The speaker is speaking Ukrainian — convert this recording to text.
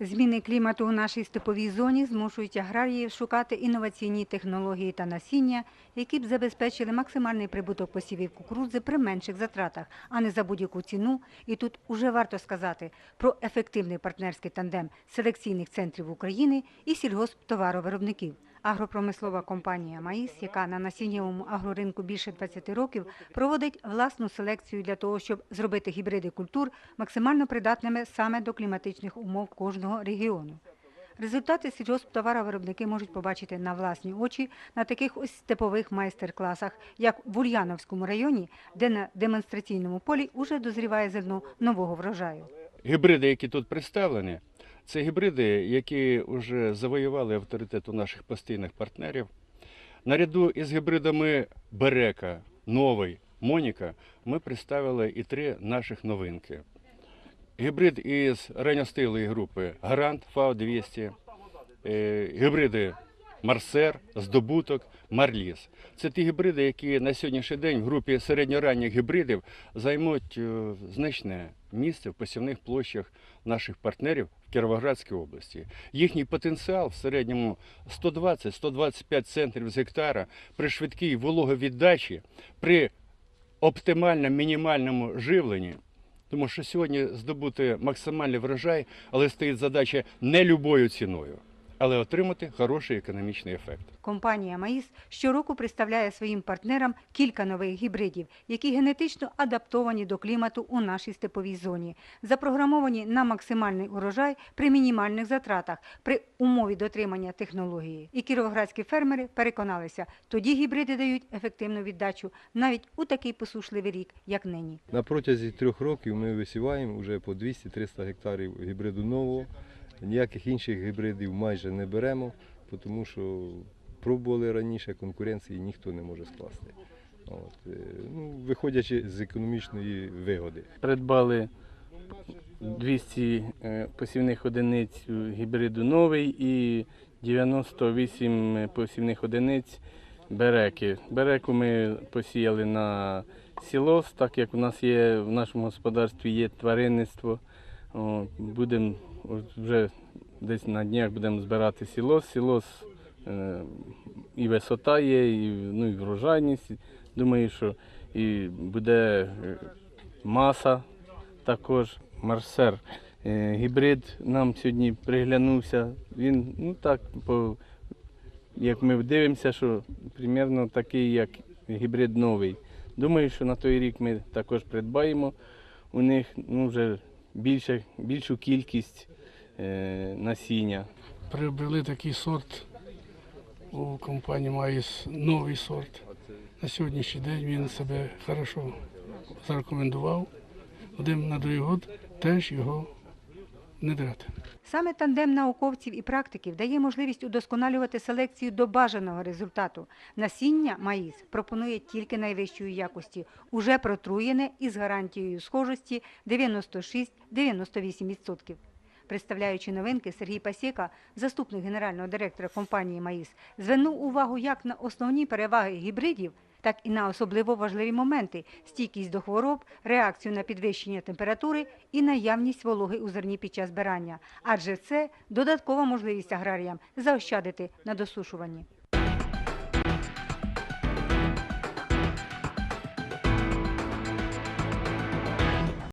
Зміни клімату у нашій степовій зоні змушують аграріїв шукати інноваційні технології та насіння, які б забезпечили максимальний прибуток посівів кукурудзи при менших затратах, а не за будь-яку ціну. І тут уже варто сказати про ефективний партнерський тандем селекційних центрів України і сільгосптоваровиробників. Агропромислова компанія Маїс, яка на насіннєвому агроринку більше 20 років, проводить власну селекцію для того, щоб зробити гібриди культур максимально придатними саме до кліматичних умов кожного регіону. Результати сільгосптоваровиробники можуть побачити на власні очі на таких ось степових майстер-класах, як в Ульяновському районі, де на демонстраційному полі уже дозріває зерно нового врожаю. Гібриди, які тут представлені, це гібриди, які вже завоювали авторитет у наших постійних партнерів. Наряду із гібридами Берека, Новий, Моніка ми представили і три наших новинки. Гібрид із ранньостилої групи Гарант ФАО-200, е, гібриди Марсер, Здобуток, Марліс. Це ті гібриди, які на сьогоднішній день в групі середньоранніх гібридів займуть е, значне місце в посівних площах наших партнерів в Кіровоградській області. Їхній потенціал в середньому 120-125 центрів з гектара при швидкій вологовіддачі, при оптимальному мінімальному живленні. Тому що сьогодні здобути максимальний врожай, але стоїть задача не любою ціною, але отримати хороший економічний ефект. Компанія Маїс щороку представляє своїм партнерам кілька нових гібридів, які генетично адаптовані до клімату у нашій степовій зоні, запрограмовані на максимальний урожай при мінімальних затратах, при умові дотримання технології. І кіровоградські фермери переконалися, тоді гібриди дають ефективну віддачу навіть у такий посушливий рік, як нині. На протязі трьох років ми висіваємо вже по 200-300 гектарів гібриду нового. Ніяких інших гібридів майже не беремо, тому що пробували раніше, конкуренції ніхто не може скласти. От, е, ну, виходячи з економічної вигоди. придбали 200 е, посівних одиниць гібриду новий і 98 посівних одиниць береки. Береку ми посіяли на сілос, так як у нас є в нашому господарстві є тваринництво. Будемо вже десь на днях будемо збирати сілос. Сілос е, і висота є, і, ну, і врожайність. Думаю, що і буде е, маса також. Марсер. Е, Гібрид нам сьогодні приглянувся. Він ну так, по, як ми дивимося, що примерно такий, як гібрид новий. Думаю, що на той рік ми також придбаємо у них ну, вже більше, більшу кількість е, насіння. приобрели такий сорт у компанії Маїс новий сорт. На сьогоднішній день він себе хорошо зарекомендував. Один на другий год теж його внедряти. Саме тандем науковців і практиків дає можливість удосконалювати селекцію до бажаного результату. Насіння маїс пропонує тільки найвищої якості, уже протруєне із гарантією схожості 96-98%. Представляючи новинки, Сергій Пасєка, заступник генерального директора компанії Маїс, звернув увагу як на основні переваги гібридів, так і на особливо важливі моменти стійкість до хвороб, реакцію на підвищення температури і наявність вологи у зерні під час збирання. Адже це додаткова можливість аграріям заощадити на досушуванні.